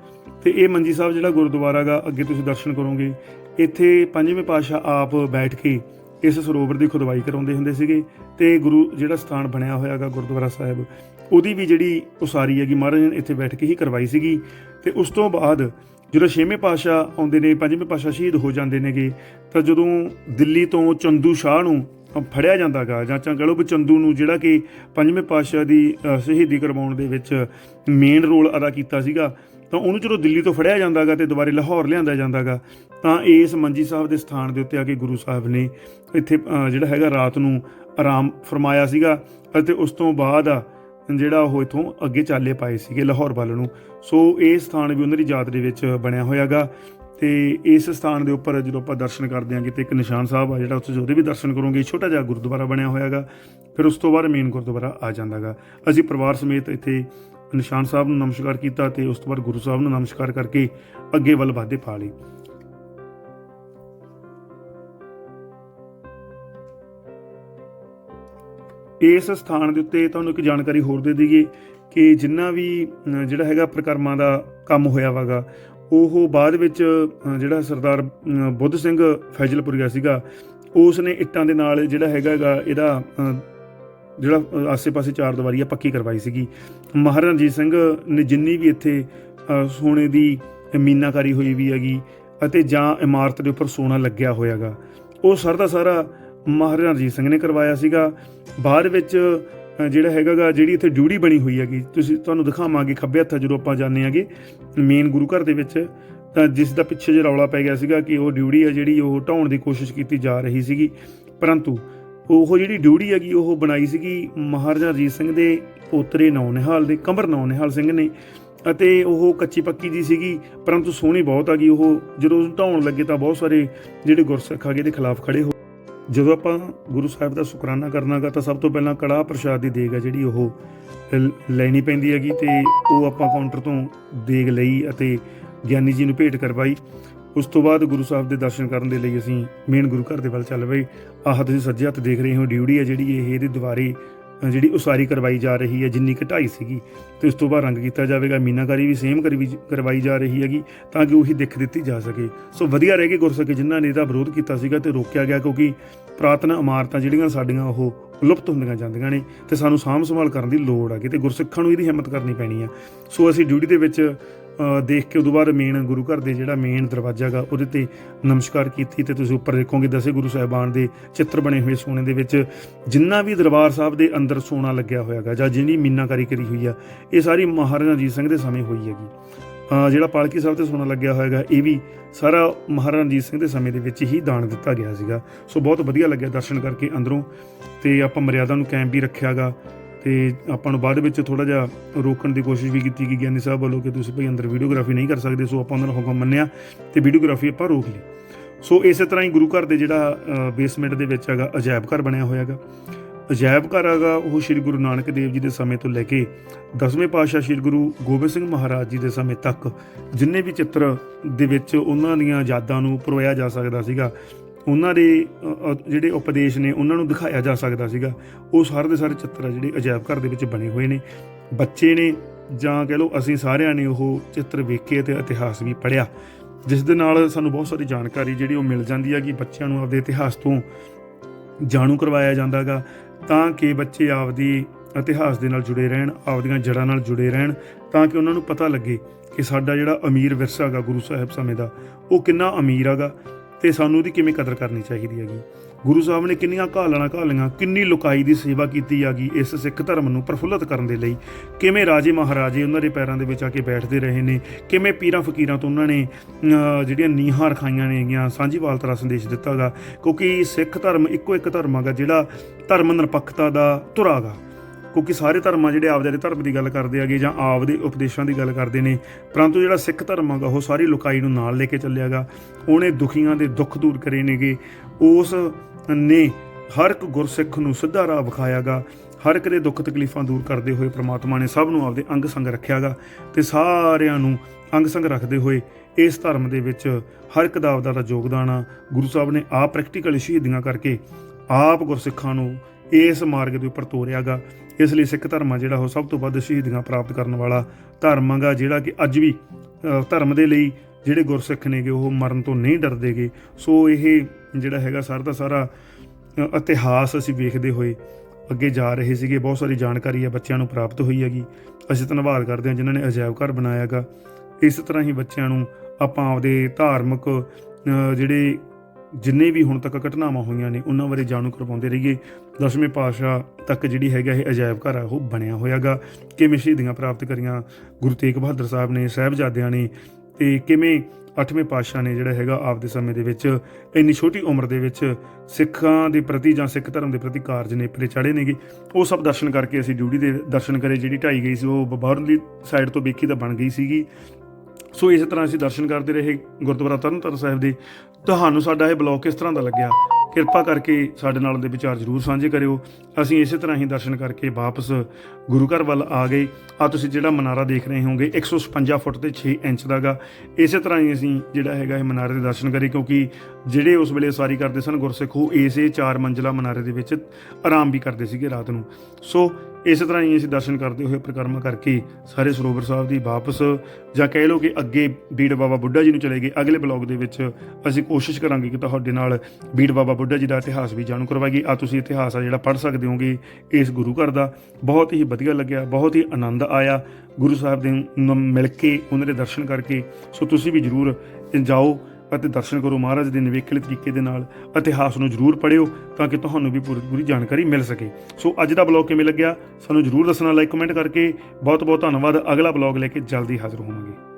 ਤੇ ਇਹ ਮੰਜੀ ਸਾਹਿਬ ਜਿਹੜਾ ਗੁਰਦੁਆਰਾ ਗਾ, ਅੱਗੇ ਤੁਸੀਂ ਦਰਸ਼ਨ ਕਰੋਗੇ, ਇੱਥੇ ਪੰਜਵੇਂ ਪਾਤਸ਼ਾਹ ਆਪ ਬੈਠ ਕੇ ਇਸ ਸਰੋਵਰ ਦੀ ਖੁਦਵਾਈ ਕਰਾਉਂਦੇ ਹੁੰਦੇ ਸੀਗੇ ਤੇ ਗੁਰੂ ਜਿਹੜਾ ਸਥਾਨ ਬਣਿਆ ਹੋਇਆਗਾ ਗੁਰਦੁਆਰਾ ਸਾਹਿਬ, ਉਹਦੀ ਵੀ ਜਿਹੜੀ ਉਸਾਰੀ ਹੈਗੀ, ਮਹਾਰਾਜ ਨੇ ਇੱਥੇ ਬੈਠ ਕੇ ਹੀ ਕਰਵਾਈ ਸੀਗੀ ਤੇ ਉਸ ਤੋਂ ਬਾਅਦ ਜਦੋਂ ਛੇਵੇਂ ਪਾਤਸ਼ਾਹ ਆਉਂਦੇ ਨੇ, ਪੰਜਵੇਂ ਪਾਤਸ਼ਾਹ ਸ਼ਹੀਦ ਹੋ ਜਾਂਦੇ ਨੇਗੇ, ਤਾਂ ਜਦੋਂ ਦਿੱਲੀ ਤੋਂ ਚੰਦੂ ਸ਼ਾਹ ਨੂੰ ਫੜਿਆ ਜਾਂਦਾਗਾ ਜਾਂ ਚਾਹ ਲਓ ਵੀ ਚੰਦੂ ਨੂੰ ਜਿਹੜਾ ਕਿ ਪੰਜਵੇਂ ਪਾਤਸ਼ਾਹ ਦੀ ਸ਼ਹੀਦੀ ਕਰਵਾਉਣ ਦੇ ਵਿੱਚ ਮੇਨ ਰੋਲ ਅਦਾ ਕੀਤਾ ਸੀਗਾ ਤਾਂ ਉਹਨੂੰ ਜਦੋਂ ਦਿੱਲੀ ਤੋਂ ਫੜਿਆ ਜਾਂਦਾਗਾ ਤੇ ਦੁਬਾਰੇ ਲਾਹੌਰ ਲਿਆਂਦਾ ਜਾਂਦਾਗਾ, ਤਾਂ ਇਸ ਮੰਜੀ ਸਾਹਿਬ ਦੇ ਸਥਾਨ ਦੇ ਉੱਤੇ ਆ ਕੇ ਗੁਰੂ ਸਾਹਿਬ ਨੇ ਇੱਥੇ ਜਿਹੜਾ ਹੈਗਾ ਰਾਤ ਨੂੰ ਆਰਾਮ ਫਰਮਾਇਆ ਸੀਗਾ ਅਤੇ ਉਸ ਤੋਂ ਬਾਅਦ ਜਿਹੜਾ ਉਹ ਇਥੋਂ ਅੱਗੇ ਚਾਲੇ ਪਾਏ ਸੀਗੇ ਲਾਹੌਰ ਵੱਲ ਨੂੰ। ਸੋ ਇਹ ਸਥਾਨ ਵੀ ਉਹਨਾਂ ਦੀ ਯਾਦ ਦੇ ਵਿੱਚ ਬਣਿਆ ਹੋਇਆਗਾ ਤੇ ਇਸ ਸਥਾਨ ਦੇ ਉੱਪਰ ਜਦੋਂ ਆਪਾਂ ਦਰਸ਼ਨ ਕਰਦੇ ਆਂਗੇ ਤੇ ਇੱਕ ਨਿਸ਼ਾਨ ਸਾਹਿਬ ਆ ਜਿਹੜਾ ਉੱਥੇ ਉਹਦੇ ਵੀ ਦਰਸ਼ਨ ਕਰੋਗੇ, ਛੋਟਾ ਜਿਹਾ ਗੁਰਦੁਆਰਾ ਬਣਿਆ ਹੋਇਆਗਾ, ਫਿਰ ਉਸ ਤੋਂ ਬਾਅਦ ਮੇਨ ਗੁਰਦੁਆਰਾ ਆ ਜਾਂਦਾਗਾ। ਅਸੀਂ ਪਰਿਵਾਰ ਸਮੇਤ ਇੱਥੇ ਨਿਸ਼ਾਨ ਸਾਹਿਬ ਨੂੰ ਨਮਸਕਾਰ ਕੀਤਾ ਤੇ ਉਸ ਤੋਂ ਬਾਅਦ ਗੁਰੂ ਸਾਹਿਬ ਨੂੰ ਨਮਸਕਾਰ ਕਰਕੇ ਅੱਗੇ ਵੱਲ ਵਾਧੇ ਪਾ ਲਈ ਇਸ ਸਥਾਨ ਦੇ ਉੱਤੇ ਤੁਹਾਨੂੰ ਇੱਕ ਜਾਣਕਾਰੀ ਹੋਰ ਦੇ ਦਈਏ ਕਿ ਜਿੰਨਾ ਵੀ ਜਿਹੜਾ ਹੈਗਾ ਪ੍ਰਕਰਮਾਂ ਦਾ ਕੰਮ ਹੋਇਆ ਵਾਗਾ, ਉਹ ਬਾਅਦ ਵਿੱਚ ਜਿਹੜਾ ਸਰਦਾਰ ਬੁੱਧ ਸਿੰਘ ਫੈਜਲਪੁਰ ਗਿਆ ਸੀਗਾ ਉਸ ਨੇ ਇੱਟਾਂ ਦੇ ਨਾਲ ਜਿਹੜਾ ਹੈਗਾ ਗਾ ਇਹਦਾ ਜਿਹੜਾ ਆਸੇ-ਪਾਸੇ ਚਾਰ ਦੀਵਾਰੀ ਆ ਪੱਕੀ ਕਰਵਾਈ ਸੀਗੀ। ਮਹਾਰਾਜਾ ਰਣਜੀਤ ਸਿੰਘ ਨੇ ਜਿੰਨੀ ਵੀ ਇੱਥੇ ਸੋਨੇ ਦੀ ਮੀਨਾਕਾਰੀ ਹੋਈ ਵੀ ਹੈਗੀ ਅਤੇ ਜਾਂ ਇਮਾਰਤ ਦੇ ਉੱਪਰ ਸੋਨਾ ਲੱਗਿਆ ਹੋਇਆਗਾ ਉਹ ਸਾਰਾ ਦਾ ਸਾਰਾ ਮਹਾਰਾਜਾ ਰਣਜੀਤ ਸਿੰਘ ਨੇ ਕਰਵਾਇਆ ਸੀਗਾ। ਬਾਅਦ ਵਿੱਚ ਅ, ਜਿਹੜਾ ਹੈਗਾਗਾ ਜਿਹੜੀ ਇੱਥੇ ਡਿਊੜੀ ਬਣੀ ਹੋਈ ਹੈਗੀ ਤੁਸੀਂ ਤੁਹਾਨੂੰ ਦਿਖਾਵਾਂਗੇ ਖੱਬੇ ਹੱਥ ਜਦੋਂ ਆਪਾਂ ਜਾਂਦੇ ਆਗੇ ਮੇਨ ਗੁਰੂ ਘਰ ਦੇ ਵਿੱਚ ਤਾਂ ਜਿਸ ਦਾ ਪਿੱਛੇ ਜੇ ਰੌਲਾ ਪੈ ਗਿਆ ਸੀਗਾ ਕਿ ਉਹ ਡਿਊੜੀ ਹੈ ਜਿਹੜੀ ਉਹ ਢਾਉਣ ਦੀ ਕੋਸ਼ਿਸ਼ ਕੀਤੀ ਜਾ ਰਹੀ ਸੀਗੀ। ਪਰੰਤੂ ਉਹ ਜਿਹੜੀ ਡਿਊਟੀ ਹੈਗੀ, ਉਹ ਬਣਾਈ ਸੀਗੀ ਮਹਾਰਾਜਾ ਰਣਜੀਤ ਸਿੰਘ ਦੇ ਪੋਤਰੇ ਨੌ ਨਿਹਾਲ ਦੇ, ਕੰਬਰ ਨੌ ਨਿਹਾਲ ਸਿੰਘ ਨੇ। ਅਤੇ ਉਹ ਕੱਚੀ ਪੱਕੀ ਜੀ ਸੀਗੀ, ਪਰੰਤੂ ਸੋਹਣੀ ਬਹੁਤ ਆ ਗਈ। ਉਹ ਜਦੋਂ ਢਾਉਣ ਲੱਗੇ ਤਾਂ ਬਹੁਤ ਸਾਰੇ ਜਿਹੜੇ ਗੁਰਸਿੱਖ ਆਗੇ ਦੇ ਖਿਲਾਫ ਖੜੇ ਹੋ ਜਦੋਂ ਆਪਾਂ ਗੁਰੂ ਸਾਹਿਬ ਦਾ ਸ਼ੁਕਰਾਨਾ ਕਰਨਾਗਾ ਤਾਂ ਸਭ ਤੋਂ ਪਹਿਲਾਂ ਕੜਾਹ ਪ੍ਰਸ਼ਾਦ ਦੀ ਦੇਗ ਹੈ ਜਿਹੜੀ ਉਹ ਲੈਣੀ ਪੈਂਦੀ ਹੈਗੀ ਤੇ ਉਹ ਆਪਾਂ ਕਾਊਂਟਰ ਤੋਂ ਦੇਗ ਲਈ ਅਤੇ ਗਿਆਨੀ ਜੀ ਨੂੰ ਭੇਟ ਕਰਵਾਈ। ਉਸ ਤੋਂ ਬਾਅਦ ਗੁਰੂ ਸਾਹਿਬ ਦੇ ਦਰਸ਼ਨ ਕਰਨ ਦੇ ਲਈ ਅਸੀਂ ਮੇਨ ਗੁਰੂ ਘਰ ਦੇ ਵੱਲ ਚੱਲ ਪਏ। ਆਹ ਤੁਸੀਂ ਸੱਜੇ ਹੱਥ ਦੇਖ ਰਹੇ ਹੋ ਡਿਊਟੀ ਹੈ ਜਿਹੜੀ ਇਹ, ਇਹਦੇ ਦੁਆਰੇ ਜਿਹੜੀ ਉਸਾਰੀ ਕਰਵਾਈ ਜਾ ਰਹੀ ਹੈ, ਜਿੰਨੀ ਘਟਾਈ ਸੀਗੀ। ਤੇ ਉਸ ਤੋਂ ਬਾਅਦ ਰੰਗ ਕੀਤਾ ਜਾਵੇਗਾ, ਮੀਨਾਕਾਰੀ ਵੀ ਸੇਮ ਕਰਵਾਈ ਜਾ ਰਹੀ ਹੈਗੀ, ਤਾਂ ਕਿ ਉਹੀ ਦਿੱਖ ਦਿੱਤੀ ਜਾ ਸਕੇ। ਸੋ ਵਧੀਆ ਰਹਿ ਗਏ ਗੁਰਸਿੱਖ ਜਿਨ੍ਹਾਂ ਨੇ ਇਹਦਾ ਵਿਰੋਧ ਕੀਤਾ ਸੀਗਾ ਤੇ ਰੋਕਿਆ ਗਿਆ, ਕਿਉਂਕਿ ਪ੍ਰਾਤਨ ਇਮਾਰਤਾਂ ਜਿਹੜੀਆਂ ਸਾਡੀਆਂ ਉਹ ਲੁਪਤ ਹੁੰਦੀਆਂ ਜਾਂਦੀਆਂ ਨੇ ਤੇ ਸਾਨੂੰ ਸਾਂਭ ਸੰਭਾਲ ਕਰਨ ਦੀ ਲੋੜ ਆ ਤੇ ਗੁਰਸਿੱਖਾਂ ਨੂੰ ਇਹਦੀ ਹਿੰਮਤ ਕਰਨੀ ਪੈਣੀ ਆ। ਸੋ ਅਸੀਂ ਡਿਊਟੀ ਦੇ ਵਿੱਚ ਦੇਖ ਕੇ ਉਦੋਂ ਬਾਅਦ ਮੇਨ ਗੁਰੂ ਘਰ ਦੇ ਜਿਹੜਾ ਮੇਨ ਦਰਵਾਜ਼ਾ ਗਾ, ਉਹਦੇ ਤੇ ਨਮਸਕਾਰ ਕੀਤੀ ਤੇ ਤੁਸੀਂ ਉੱਪਰ ਦੇਖੋਗੇ, ਦਸੇ ਗੁਰੂ ਸਾਹਿਬਾਨ ਦੇ ਚਿੱਤਰ ਬਣੇ ਹੋਏ ਸੋਨੇ ਦੇ ਵਿੱਚ, ਜਿੰਨਾ ਵੀ ਦਰਬਾਰ ਸਾਹਿਬ ਦੇ ਅੰਦਰ ਸੋਨਾ ਲੱਗਿਆ ਹੋਇਆ ਹੈਗਾ ਜਾਂ ਜਿੰਨੀ ਮੀਨਾਕਾਰੀ ਕਰੀ ਹੋਈ ਆ, ਇਹ ਸਾਰੀ ਮਹਾਰਾਜਾ ਰਣਜੀਤ ਸਿੰਘ ਦੇ ਸਮੇਂ ਹੋਈ ਹੈਗੀ। ਜਿਹੜਾ ਪਾਲਕੀ ਸਾਹਿਬ ਤੇ ਸੋਨਾ ਲੱਗਿਆ ਹੋਇਆ ਹੋਇਆਗਾ ਇਹ ਵੀ ਸਾਰਾ ਮਹਾਰਾਜਾ ਰਣਜੀਤ ਸਿੰਘ ਦੇ ਸਮੇਂ ਦੇ ਵਿੱਚ ਹੀ ਦਾਨ ਦਿੱਤਾ ਗਿਆ ਸੀਗਾ। ਸੋ ਬਹੁਤ ਵਧੀਆ ਲੱਗਿਆ ਦਰਸ਼ਨ ਕਰਕੇ ਅੰਦਰੋਂ, ਤੇ ਆਪਾਂ ਮਰਿਆਦਾ ਨੂੰ ਕਾਇਮ ਵੀ ਰੱਖਿਆਗਾ ਤੇ ਆਪਾਂ ਨੂੰ ਬਾਅਦ ਵਿੱਚ ਥੋੜਾ ਜਿਹਾ ਰੋਕਣ ਦੀ ਕੋਸ਼ਿਸ਼ ਵੀ ਕੀਤੀ ਗਈ ਗਿਆਨੀ ਸਾਹਿਬ ਵੱਲੋਂ ਕਿ ਤੁਸੀਂ ਭਈ ਅੰਦਰ ਵੀਡੀਓਗ੍ਰਾਫੀ ਨਹੀਂ ਕਰ ਸਕਦੇ, ਸੋ ਆਪਾਂ ਉਹਨਾਂ ਦਾ ਹੁਕਮ ਮੰਨਿਆ ਤੇ ਵੀਡੀਓਗ੍ਰਾਫੀ ਆਪਾਂ ਰੋਕ ਲਈ। ਸੋ ਇਸੇ ਤਰ੍ਹਾਂ ਹੀ ਗੁਰੂ ਘਰ ਦੇ ਜਿਹੜਾ ਬੇਸਮੈਂਟ ਦੇ ਵਿੱਚ ਹੈਗਾ ਅਜਾਇਬ ਘਰ ਬਣਿਆ ਹੋਇਆ ਹੈਗਾ। ਅਜਾਇਬ ਘਰ ਹੈਗਾ, ਉਹ ਸ੍ਰੀ ਗੁਰੂ ਨਾਨਕ ਦੇਵ ਜੀ ਦੇ ਸਮੇਂ ਤੋਂ ਲੈ ਕੇ ਦਸਵੇਂ ਪਾਤਸ਼ਾਹ ਸ੍ਰੀ ਗੁਰੂ ਗੋਬਿੰਦ ਸਿੰਘ ਮਹਾਰਾਜ ਜੀ ਦੇ ਸਮੇਂ ਤੱਕ ਜਿੰਨੇ ਵੀ ਚਿੱਤਰ ਦੇ ਵਿੱਚ ਉਹਨਾਂ ਦੀਆਂ ਯਾਦਾਂ ਨੂੰ ਪਰੋਇਆ ਜਾ ਸਕਦਾ ਸੀਗਾ ਉਹਨਾਂ ਦੇ ਜਿਹੜੇ ਉਪਦੇਸ਼ ਨੇ ਉਹਨਾਂ ਨੂੰ ਦਿਖਾਇਆ ਜਾ ਸਕਦਾ ਸੀਗਾ। ਉਹ ਸਾਰੇ ਦੇ ਸਾਰੇ ਚਿੱਤਰ ਆ ਜਿਹੜੇ ਅਜਾਇਬ ਘਰ ਦੇ ਵਿੱਚ ਬਣੇ ਹੋਏ ਨੇ। ਬੱਚੇ ਨੇ ਜਾਂ ਕਹਿ ਲਓ ਅਸੀਂ ਸਾਰਿਆਂ ਨੇ ਉਹ ਚਿੱਤਰ ਵੇਖੇ ਤੇ ਇਤਿਹਾਸ ਵੀ ਪੜ੍ਹਿਆ। ਜਿਸ ਦੇ ਨਾਲ ਸਾਨੂੰ ਬਹੁਤ ਸਾਰੀ ਜਾਣਕਾਰੀ ਜਿਹੜੀ ਉਹ ਮਿਲ ਜਾਂਦੀ ਹੈ ਕਿ ਬੱਚਿਆਂ ਨੂੰ ਆਪਦੇ ਇਤਿਹਾਸ ਤੋਂ ਜਾਣੂ ਕਰਵਾਇਆ ਜਾਂਦਾਗਾ ਤਾਂ ਕਿ ਬੱਚੇ ਆਪਦੀ ਇਤਿਹਾਸ ਦੇ ਨਾਲ ਜੁੜੇ ਰਹਿਣ, ਆਪਦੀਆਂ ਜੜ੍ਹਾਂ ਨਾਲ ਜੁੜੇ ਰਹਿਣ, ਤਾਂ ਕਿ ਉਹਨਾਂ ਨੂੰ ਪਤਾ ਲੱਗੇ ਕਿ ਸਾਡਾ ਜਿਹੜਾ ਅਮੀਰ ਵਿਰਸਾ ਹੈਗਾ ਗੁਰੂ ਸਾਹਿਬ ਸਮੇਂ ਦਾ, ਉਹ ਕਿੰਨਾ ਅਮੀਰ ਹੈਗਾ ਤੇ ਸਾਨੂੰ ਉਹਦੀ ਕਿਵੇਂ ਕਦਰ ਕਰਨੀ ਚਾਹੀਦੀ ਹੈਗੀ? ਗੁਰੂ ਸਾਹਿਬ ਨੇ ਕਿੰਨੀਆਂ ਘਾਲਣਾ ਘਾਲੀਆਂ, ਕਿੰਨੀ ਲੁਕਾਈ ਦੀ ਸੇਵਾ ਕੀਤੀ ਹੈਗੀ ਇਸ ਸਿੱਖ ਧਰਮ ਨੂੰ ਪ੍ਰਫੁੱਲਤ ਕਰਨ ਦੇ ਲਈ? ਕਿਵੇਂ ਰਾਜੇ ਮਹਾਰਾਜੇ ਉਹਨਾਂ ਦੇ ਪੈਰਾਂ ਦੇ ਵਿੱਚ ਆ ਕੇ ਬੈਠਦੇ ਰਹੇ ਨੇ? ਕਿਵੇਂ ਪੀਰਾਂ ਫਕੀਰਾਂ ਤੋਂ ਉਹਨਾਂ ਨੇ ਜਿਹੜੀਆਂ ਨੀਹਾਂ ਰਖਾਈਆਂ ਨੇਗੀਆਂ ਸਾਂਝੀਵਾਲਤਾ ਦਾ ਸੰਦੇਸ਼ ਦਿੱਤਾਗਾ ਕਿਉਂਕਿ ਸਿੱਖ ਧਰਮ ਇੱਕੋ ਇੱਕ ਧਰਮ ਹੈਗਾ ਜਿਹੜਾ ਧਰਮ ਨਿਰਪੱਖਤਾ ਦਾ ਧੁਰਾਗਾ ਕਿਉਂਕਿ ਸਾਰੇ ਧਰਮਾਂ ਜਿਹੜੇ ਆਪਦੇ ਦੇ ਧਰਮ ਦੀ ਗੱਲ ਕਰਦੇ ਆਗੇ ਜਾਂ ਆਪਦੇ ਉਪਦੇਸ਼ਾਂ ਦੀ ਗੱਲ ਕਰਦੇ ਨੇ, ਪਰੰਤੂ ਜਿਹੜਾ ਸਿੱਖ ਧਰਮ ਹੈਗਾ, ਉਹ ਸਾਰੀ ਲੁਕਾਈ ਨੂੰ ਨਾਲ ਲੈ ਕੇ ਚੱਲਿਆਗਾ ਉਹਨੇ ਦੁਖੀਆਂ ਦੇ ਦੁੱਖ ਦੂਰ ਕਰੇ ਨੇਗੇ। ਉਸ ਨੇ ਹਰ ਇੱਕ ਗੁਰਸਿੱਖ ਨੂੰ ਸਿੱਧਾ ਰਾਹ ਵਿਖਾਇਆਗਾ ਹਰ ਇੱਕ ਦੇ ਦੁੱਖ ਤਕਲੀਫਾਂ ਦੂਰ ਕਰਦੇ ਹੋਏ ਪ੍ਰਮਾਤਮਾ ਨੇ ਸਭ ਨੂੰ ਆਪਦੇ ਅੰਗ ਸੰਗ ਰੱਖਿਆਗਾ ਤੇ ਸਾਰਿਆਂ ਨੂੰ ਅੰਗ ਸੰਗ ਰੱਖਦੇ ਹੋਏ ਇਸ ਧਰਮ ਦੇ ਵਿੱਚ ਹਰ ਇੱਕ ਦਾ ਆਪਦਾ ਦਾ ਯੋਗਦਾਨ ਆ। ਗੁਰੂ ਸਾਹਿਬ ਨੇ ਆਪ ਪ੍ਰੈਕਟੀਕਲ ਸ਼ਹੀਦੀਆਂ ਕਰਕੇ ਆਪ ਗੁਰਸਿੱਖਾਂ ਨੂੰ ਇਸ ਮਾਰਗ ਦੇ ਉੱਪਰ ਤੋਰਿਆਗਾ ਇਸ ਲਈ ਸਿੱਖ ਧਰਮ ਆ ਜਿਹੜਾ ਉਹ ਸਭ ਤੋਂ ਵੱਧ ਸ਼ਹੀਦੀਆਂ ਪ੍ਰਾਪਤ ਕਰਨ ਵਾਲਾ ਧਰਮ ਹੈਗਾ ਜਿਹੜਾ ਕਿ ਅੱਜ ਵੀ ਧਰਮ ਦੇ ਲਈ ਜਿਹੜੇ ਗੁਰਸਿੱਖ ਨੇਗੇ ਉਹ ਮਰਨ ਤੋਂ ਨਹੀਂ ਡਰਦੇਗੇ। ਸੋ ਇਹ ਜਿਹੜਾ ਹੈਗਾ ਸਾਰਾ ਦਾ ਸਾਰਾ ਇਤਿਹਾਸ ਅਸੀਂ ਵੇਖਦੇ ਹੋਏ ਅੱਗੇ ਜਾ ਰਹੇ ਸੀਗੇ। ਬਹੁਤ ਸਾਰੀ ਜਾਣਕਾਰੀ ਹੈ ਬੱਚਿਆਂ ਨੂੰ ਪ੍ਰਾਪਤ ਹੋਈ ਹੈਗੀ। ਅਸੀਂ ਧੰਨਵਾਦ ਕਰਦੇ ਹਾਂ ਜਿਨ੍ਹਾਂ ਨੇ ਅਜਾਇਬ ਘਰ ਬਣਾਇਆਗਾ ਇਸ ਤਰ੍ਹਾਂ ਹੀ ਬੱਚਿਆਂ ਨੂੰ ਆਪਾਂ ਆਪਦੇ ਧਾਰਮਿਕ ਜਿਹੜੇ ਜਿੰਨੇ ਵੀ ਹੁਣ ਤੱਕ ਘਟਨਾਵਾਂ ਹੋਈਆਂ ਨੇ, ਉਹਨਾਂ ਬਾਰੇ ਜਾਣੂ ਕਰਵਾਉਂਦੇ ਰਹੀਏ। ਦਸਵੇਂ ਪਾਤਸ਼ਾਹ ਤੱਕ ਜਿਹੜੀ ਹੈਗਾ ਇਹ ਅਜਾਇਬ ਘਰ ਆ, ਉਹ ਬਣਿਆ ਹੋਇਆਗਾ। ਕਿਵੇਂ ਸ਼ਹੀਦੀਆਂ ਪ੍ਰਾਪਤ ਕਰੀਆਂ? ਗੁਰੂ ਤੇਗ ਬਹਾਦਰ ਸਾਹਿਬ ਨੇ, ਸਾਹਿਬਜ਼ਾਦਿਆਂ ਨੇ ਤੇ ਕਿਵੇਂ ਅੱਠਵੇਂ ਪਾਤਸ਼ਾਹ ਨੇ ਜਿਹੜਾ ਹੈਗਾ, ਆਪਦੇ ਸਮੇਂ ਦੇ ਵਿੱਚ ਇੰਨੀ ਛੋਟੀ ਉਮਰ ਦੇ ਵਿੱਚ ਸਿੱਖਾਂ ਦੇ ਪ੍ਰਤੀ ਜਾਂ ਸਿੱਖ ਧਰਮ ਦੇ ਪ੍ਰਤੀ ਕਾਰਜ ਨੇ ਪਰੇ ਚੜੇ ਨੇਗੇ। ਉਹ ਸਭ ਦਰਸ਼ਨ ਕਰਕੇ ਅਸੀਂ ਡਿਊਟੀ ਦੇ ਦਰਸ਼ਨ ਕਰੇ, ਜਿਹੜੀ ਢਾਈ ਗਈ ਸੀ, ਉਹ ਬਾਹਰਲੀ ਸਾਈਡ ਤੋਂ ਵੇਖੀ ਤਾਂ ਬਣ ਗਈ ਸੀਗੀ। ਸੋ ਇਸੇ ਤਰ੍ਹਾਂ ਅਸੀਂ ਦਰਸ਼ਨ ਕਰਦੇ ਰਹੇ ਗੁਰਦੁਆਰਾ ਤਰਨਤਾਰਨ ਸਾਹਿਬ ਦੇ। ਤੁਹਾਨੂੰ ਸਾਡਾ ਇਹ ਬਲੌਗ ਕਿਸ ਤਰ੍ਹਾਂ ਦਾ ਲੱਗਿਆ, ਕਿਰਪਾ ਕਰਕੇ ਸਾਡੇ ਨਾਲ ਦੇ ਵਿਚਾਰ ਜ਼ਰੂਰ ਸਾਂਝੇ ਕਰਿਓ। ਅਸੀਂ ਇਸੇ ਤਰ੍ਹਾਂ ਹੀ ਦਰਸ਼ਨ ਕਰਕੇ ਵਾਪਸ ਗੁਰੂ ਘਰ ਵੱਲ ਆ ਗਏ। ਆ ਤੁਸੀਂ ਜਿਹੜਾ ਮਨਾਰਾ ਦੇਖ ਰਹੇ ਹੋਗੇ 156 ਫੁੱਟ ਤੇ 6 ਇੰਚ ਦਾਗਾ। ਇਸੇ ਤਰ੍ਹਾਂ ਹੀ ਅਸੀਂ ਜਿਹੜਾ ਹੈਗਾ ਇਹ ਮਨਾਰੇ ਦੇ ਦਰਸ਼ਨ ਕਰੇ, ਕਿਉਂਕਿ ਜਿਹੜੇ ਉਸ ਵੇਲੇ ਸਾਰੀ ਕਰਦੇ ਸਨ ਗੁਰਸਿੱਖ, ਉਹ ਇਸੇ ਚਾਰ ਮੰਜ਼ਲਾ ਮਨਾਰੇ ਦੇ ਵਿੱਚ ਆਰਾਮ ਵੀ ਕਰਦੇ ਸੀਗੇ ਰਾਤ ਨੂੰ। ਸੋ ਇਸ ਤਰ੍ਹਾਂ ਹੀ ਅਸੀਂ ਦਰਸ਼ਨ ਕਰਦੇ ਹੋਏ ਪਰਿਕਰਮਾ ਕਰਕੇ ਸਾਰੇ ਸਰੋਵਰ ਸਾਹਿਬ ਦੀ ਵਾਪਸ, ਜਾਂ ਕਹਿ ਲਓ ਕਿ ਅੱਗੇ ਬੀੜ ਬਾਬਾ ਬੁੱਢਾ ਜੀ ਨੂੰ ਚਲੇ ਗਏ, ਅਗਲੇ ਬਲੌਗ ਦੇ ਵਿੱਚ ਅਸੀਂ ਕੋਸ਼ਿਸ਼ ਕਰਾਂਗੇ ਕਿ ਤੁਹਾਡੇ ਨਾਲ ਬੀੜ ਬਾਬਾ ਬੁੱਢਾ ਜੀ ਦਾ ਇਤਿਹਾਸ ਵੀ ਜਾਣੂ ਕਰਵਾਈਏ। ਆ ਤੁਸੀਂ ਇਤਿਹਾਸ ਆ ਜਿਹੜਾ ਪੜ੍ਹ ਸਕਦੇ ਹੋਗੇ ਇਸ ਗੁਰੂ ਘਰ ਦਾ। ਬਹੁਤ ਹੀ ਵਧੀਆ ਲੱਗਿਆ, ਬਹੁਤ ਹੀ ਆਨੰਦ ਆਇਆ। ਗੁਰੂ ਸਾਹਿਬ ਦੇ ਮਿਲ ਕੇ, ਉਹਨਾਂ ਦੇ ਦਰਸ਼ਨ ਕਰਕੇ। ਸੋ ਤੁਸੀਂ ਵੀ ਜਰੂਰ ਜਾਓ। ਅਤੇ ਦਰਸ਼ਨ ਕਰੋ ਮਹਾਰਾਜ ਦੇ ਨਿਵੇਕਲੇ ਤਰੀਕੇ ਦੇ ਨਾਲ ਇਤਿਹਾਸ ਨੂੰ ਜਰੂਰ ਪੜ੍ਹਿਓ ਤਾਂ ਕਿ ਤੁਹਾਨੂੰ ਵੀ ਪੂਰੀ ਪੂਰੀ ਜਾਣਕਾਰੀ ਮਿਲ ਸਕੇ। ਸੋ ਅੱਜ ਦਾ ਬਲੌਗ ਕਿਵੇਂ ਲੱਗਿਆ? ਸਾਨੂੰ ਜਰੂਰ ਦੱਸਣਾ ਲਾਈਕ ਕਮੈਂਟ ਕਰਕੇ। ਬਹੁਤ ਬਹੁਤ ਧੰਨਵਾਦ। ਅਗਲਾ ਬਲੌਗ ਲੈ ਕੇ ਜਲਦੀ ਹਾਜ਼ਰ ਹੋਵਾਂਗੇ।